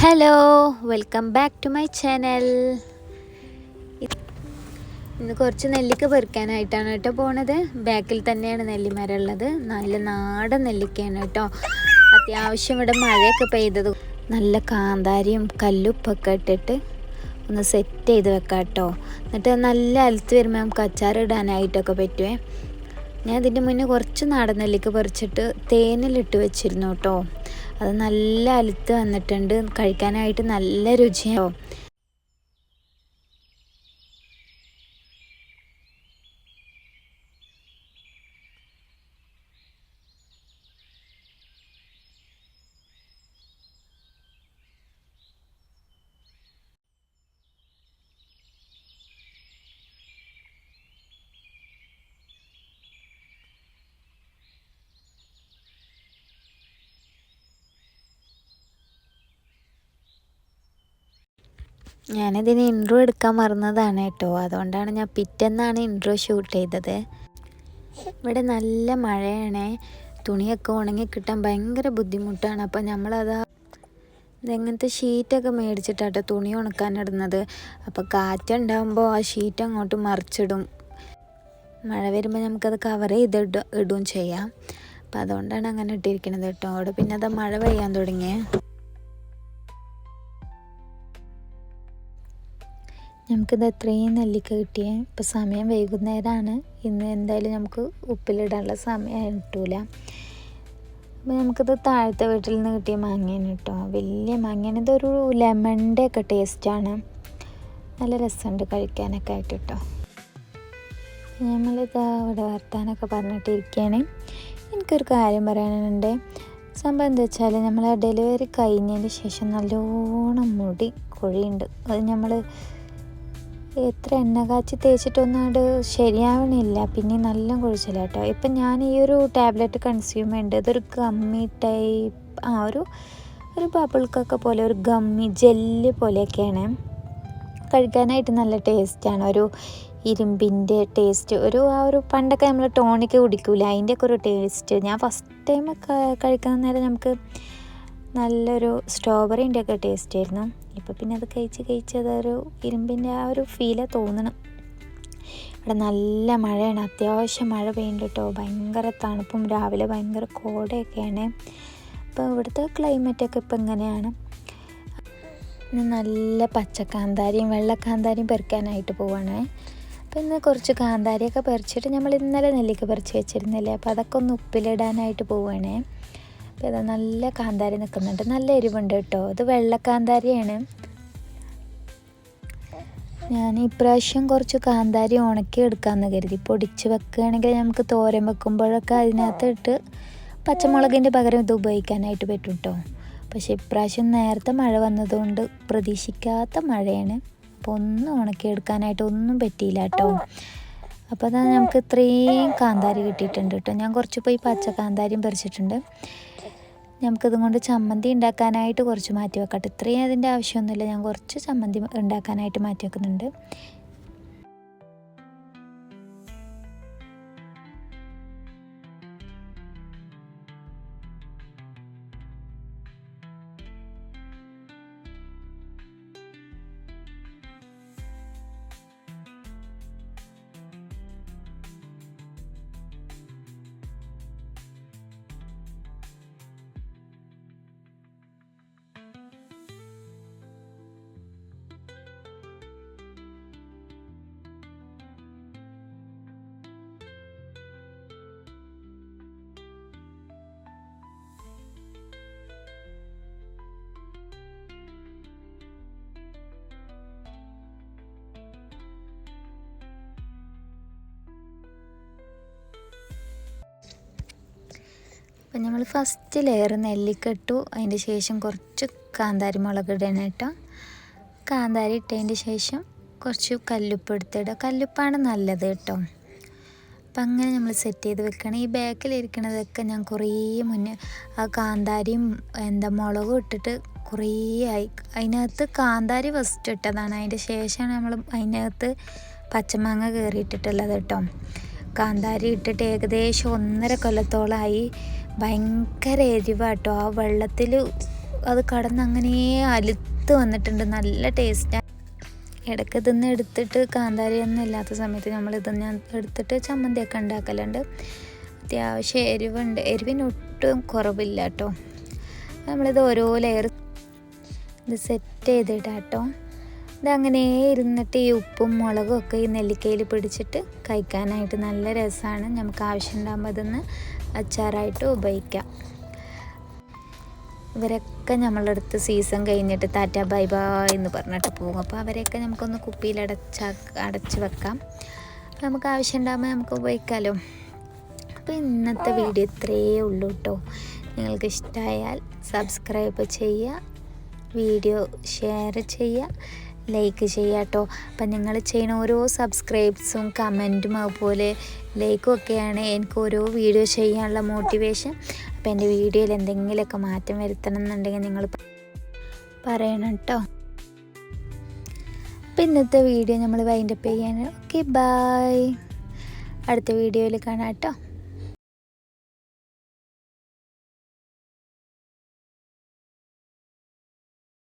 Hello welcome back to my channel ഇന്ന് കുറച്ച് നെല്ലിക്ക പെറുക്കാനായിട്ടാണ് കേട്ടോ പോണത്. ബാക്കിൽ തന്നെയാണ് നെല്ലിമര ഉള്ളത്. നല്ല നാടൻ നെല്ലിക്കയാണ് കേട്ടോ. അത്യാവശ്യം ഇവിടെ മഴയൊക്കെ പെയ്തത്. നല്ല കാന്താരിയും കല്ലുപ്പൊക്കെ ഇട്ടിട്ട് ഒന്ന് സെറ്റ് ചെയ്ത് വെക്കാം കേട്ടോ. എന്നിട്ട് നല്ല അലത്ത് വരുമ്പോൾ നമുക്ക് അച്ചാറിടാനായിട്ടൊക്കെ പറ്റുമേ ഞാൻ ഇതിന്റെ മുന്നേ കുറച്ച് നാടൻ നെല്ലിക്ക പറിച്ചിട്ട് തേനിലിട്ട് വെച്ചിരുന്നു കേട്ടോ. അത് നല്ല അലുത്ത് വന്നിട്ടുണ്ട്. കഴിക്കാനായിട്ട് നല്ല രുചിയാവും. ഞാനിതിന് ഇൻട്രോ എടുക്കാൻ മറന്നതാണ് കേട്ടോ. അതുകൊണ്ടാണ് ഞാൻ പിറ്റെന്നാണ് ഇൻട്രോ ഷൂട്ട് ചെയ്തത്. ഇവിടെ നല്ല മഴയാണ്. തുണിയൊക്കെ ഉണങ്ങി കിട്ടാൻ ഭയങ്കര ബുദ്ധിമുട്ടാണ്. അപ്പം നമ്മളത് ഇതെങ്ങനത്തെ ഷീറ്റൊക്കെ മേടിച്ചിട്ടാട്ടോ തുണി ഉണക്കാൻ ഉണക്കാനിടുന്നത്. അപ്പോൾ കാറ്റുണ്ടാകുമ്പോൾ ആ ഷീറ്റ് അങ്ങോട്ട് മറിച്ചിടും. മഴ വരുമ്പോൾ നമുക്കത് കവർ ചെയ്ത് ഇടും ചെയ്യാം. അപ്പം അതുകൊണ്ടാണ് അങ്ങനെ ഇട്ടിരിക്കുന്നത് കേട്ടോ. അവിടെ പിന്നെ അത് മഴ പെയ്യാൻ തുടങ്ങിയേ. നമുക്കിത് എത്രയും നെല്ലിക്ക കിട്ടിയേ ഇപ്പോൾ സമയം വൈകുന്നേരമാണ് ഇന്ന് എന്തായാലും നമുക്ക് ഉപ്പിലിടാനുള്ള സമയം കിട്ടൂല. അപ്പോൾ നമുക്കിത് താഴത്തെ വീട്ടിൽ നിന്ന് കിട്ടിയ മാങ്ങയാണ് കേട്ടോ. വലിയ മാങ്ങയാണ്. ഇതൊരു ലെമണിന്റെ ഒക്കെ ടേസ്റ്റാണ് നല്ല രസമുണ്ട് കഴിക്കാനൊക്കെ ആയിട്ട് കേട്ടോ. നമ്മളിത് ഇവിടെ വർത്താനൊക്കെ പറഞ്ഞിട്ടിരിക്കുകയാണ്. എനിക്കൊരു കാര്യം പറയാനുണ്ട്. സംഭവം എന്താ വെച്ചാൽ നമ്മൾ ഡെലിവറി കഴിഞ്ഞതിന് ശേഷം നല്ലോണം മുടി കൊഴിയുണ്ട് അത് നമ്മൾ എത്ര എണ്ണ കാച്ചി തേച്ചിട്ടൊന്നും അത് ശരിയാവണില്ല. പിന്നെ നല്ല കുഴിച്ചില്ല കേട്ടോ ഇപ്പം ഞാൻ ഈ ഒരു ടാബ്ലറ്റ് കൺസ്യൂം ചെയ്യേണ്ടത് ഇതൊരു ഗമ്മി ടൈപ്പ് ആ ഒരു ഒരു ബബിൾക്കൊക്കെ പോലെ ഒരു ഗമ്മി ജെല്ല് പോലെയൊക്കെയാണ്. കഴിക്കാനായിട്ട് നല്ല ടേസ്റ്റാണ് ഒരു ഇരുമ്പിന്റെ ടേസ്റ്റ് ഒരു ആ ഒരു പണ്ടൊക്കെ നമ്മൾ ടോണിക്ക് കുടിക്കൂല? അതിന്റെയൊക്കെ ഒരു ടേസ്റ്റ് ഞാൻ ഫസ്റ്റ് ടൈം കഴിക്കാൻ നേരം നമുക്ക് നല്ലൊരു സ്ട്രോബെറിന്റെ ഒക്കെ ടേസ്റ്റ് ആയിരുന്നു. ഇപ്പോൾ പിന്നെ അത് കഴിച്ച് കഴിച്ച് അതൊരു ഇരുമ്പിന്റെ ആ ഒരു ഫീൽ തോന്നണം. ഇവിടെ നല്ല മഴയാണ്. അത്യാവശ്യം മഴ പെയ്യുന്നുണ്ട് കേട്ടോ. ഭയങ്കര തണുപ്പും രാവിലെ ഭയങ്കര കോടയൊക്കെയാണ്. അപ്പോൾ ഇവിടുത്തെ ക്ലൈമറ്റൊക്കെ ഇപ്പം ഇങ്ങനെയാണ്. നല്ല പച്ചക്കാന്താരിയും വെള്ളക്കാന്താരിയും പെറുക്കാനായിട്ട് പോവാണ്. അപ്പോൾ ഇന്ന് കുറച്ച് കാന്താരിയൊക്കെ പറിച്ചിട്ട് നമ്മൾ ഇന്നലെ നെല്ലിക്ക പറിച്ച് വെച്ചിരുന്നില്ലേ? അപ്പോൾ അതൊക്കെ ഒന്ന് ഉപ്പിലിടാനായിട്ട് പോവുകയാണേ ഇത് നല്ല കാന്താരി നിൽക്കുന്നുണ്ട് നല്ല എരിവുണ്ട് കേട്ടോ. ഇത് വെള്ളക്കാന്താരിയാണ്. ഞാൻ ഇപ്രാവശ്യം കുറച്ച് കാന്താരി ഉണക്കി എടുക്കാമെന്ന് കരുതി. പൊടിച്ച് വെക്കുകയാണെങ്കിൽ നമുക്ക് തോരൻ വെക്കുമ്പോഴൊക്കെ അതിനകത്ത് ഇട്ട് പച്ചമുളകിന്റെ പകരം ഇത് ഉപയോഗിക്കാനായിട്ട് പറ്റും കേട്ടോ. പക്ഷെ ഇപ്രാവശ്യം നേരത്തെ മഴ വന്നതുകൊണ്ട് പ്രതീക്ഷിക്കാത്ത മഴയാണ്. അപ്പോൾ ഒന്നും ഉണക്കിയെടുക്കാനായിട്ട് ഒന്നും പറ്റിയില്ല കേട്ടോ. അപ്പോൾ അതാ നമുക്ക് ഇത്രയും കാന്താരി കിട്ടിയിട്ടുണ്ട് കേട്ടോ. ഞാൻ കുറച്ച് പോയി പച്ച കാന്താരിയും പറിച്ചിട്ടുണ്ട്. നമുക്കിതും കൊണ്ട് ചമ്മന്തി ഉണ്ടാക്കാനായിട്ട് കുറച്ച് മാറ്റി വെക്കട്ടെ ഇത്രയും അതിന്റെ ആവശ്യമൊന്നുമില്ല. ഞാൻ കുറച്ച് ചമ്മന്തി ഉണ്ടാക്കാനായിട്ട് മാറ്റി വെക്കുന്നുണ്ട് അപ്പം നമ്മൾ ഫസ്റ്റ് ലെയർ നെല്ലിക്ക ഇട്ടു അതിന്റെ ശേഷം കുറച്ച് കാന്താരി മുളക് ഇടണം കേട്ടോ. കാന്താരി ഇട്ടതിന്റെ ശേഷം കുറച്ച് കല്ലുപ്പ് എടുത്തിടുക. കല്ലുപ്പാണ് നല്ലത് കേട്ടോ. അപ്പം അങ്ങനെ നമ്മൾ സെറ്റ് ചെയ്ത് വെക്കണം. ഈ ബാക്കിലിരിക്കണതൊക്കെ ഞാൻ കുറേ മുന്നേ ആ കാന്താരിയും എന്താ മുളകും ഇട്ടിട്ട് കുറേ ആയി. അതിനകത്ത് കാന്താരി ഫസ്റ്റ് ഇട്ടതാണ്. അതിന്റെ ശേഷമാണ് നമ്മൾ അതിനകത്ത് പച്ചമാങ്ങ കയറിയിട്ടിട്ടുള്ളത് കേട്ടോ. കാന്താരി ഇട്ടിട്ട് ഏകദേശം ഒന്നര കൊല്ലത്തോളമായി ഭയങ്കര എരിവാട്ടോ. ആ വെള്ളത്തിൽ അത് കടന്ന് അങ്ങനെ അലുത്ത് വന്നിട്ടുണ്ട്. നല്ല ടേസ്റ്റാണ് ഇടയ്ക്ക് ഇതൊന്ന് എടുത്തിട്ട് കാന്താരി ഒന്നും ഇല്ലാത്ത സമയത്ത് നമ്മൾ ഇതൊന്ന് എടുത്തിട്ട് ചമ്മന്തിയൊക്കെ ഉണ്ടാക്കലുണ്ട്. അത്യാവശ്യം എരിവുണ്ട്. എരിവിന് ഒട്ടും കുറവില്ല കേട്ടോ നമ്മളിത് ഓരോ ലെയർ ഇത് സെറ്റ് ചെയ്തിടാം കേട്ടോ ഇതങ്ങനെ ഇരുന്നിട്ട് ഈ ഉപ്പും മുളകും ഒക്കെ ഈ നെല്ലിക്കയിൽ പിടിച്ചിട്ട് കഴിക്കാനായിട്ട് നല്ല രസമാണ്. നമുക്ക് ആവശ്യമുണ്ടാകുമ്പോൾ അതൊന്ന് അച്ചാറായിട്ട് ഉപയോഗിക്കാം. ഇവരൊക്കെ നമ്മളടുത്ത് സീസൺ കഴിഞ്ഞിട്ട് താറ്റ ബൈ ബൈ എന്ന് പറഞ്ഞിട്ട് പോകും. അപ്പോൾ അവരെയൊക്കെ നമുക്കൊന്ന് കുപ്പിയിൽ അടച്ച അടച്ച് വെക്കാം. നമുക്ക് ആവശ്യമുണ്ടാകുമ്പോൾ നമുക്ക് ഉപയോഗിക്കാമല്ലോ അപ്പോൾ ഇന്നത്തെ വീഡിയോ ഇത്രയേ ഉള്ളൂ കേട്ടോ. നിങ്ങൾക്ക് ഇഷ്ടമായാൽ സബ്സ്ക്രൈബ് ചെയ്യുക വീഡിയോ ഷെയർ ചെയ്യുക. ലൈക്ക് ചെയ്യുക കേട്ടോ അപ്പം നിങ്ങൾ ചെയ്യുന്ന ഓരോ സബ്സ്ക്രൈബ്സും കമന്റും അതുപോലെ ലൈക്കും ഒക്കെയാണ് എനിക്ക് ഓരോ വീഡിയോ ചെയ്യാനുള്ള മോട്ടിവേഷൻ അപ്പോൾ എന്റെ വീഡിയോയിൽ എന്തെങ്കിലുമൊക്കെ മാറ്റം വരുത്തണം എന്നുണ്ടെങ്കിൽ നിങ്ങൾ പറയണം കേട്ടോ അപ്പം ഇന്നത്തെ വീഡിയോ നമ്മൾ വൈൻഡപ്പ് ചെയ്യാൻ ഓക്കെ ബായ് അടുത്ത വീഡിയോയിൽ കാണാം കേട്ടോ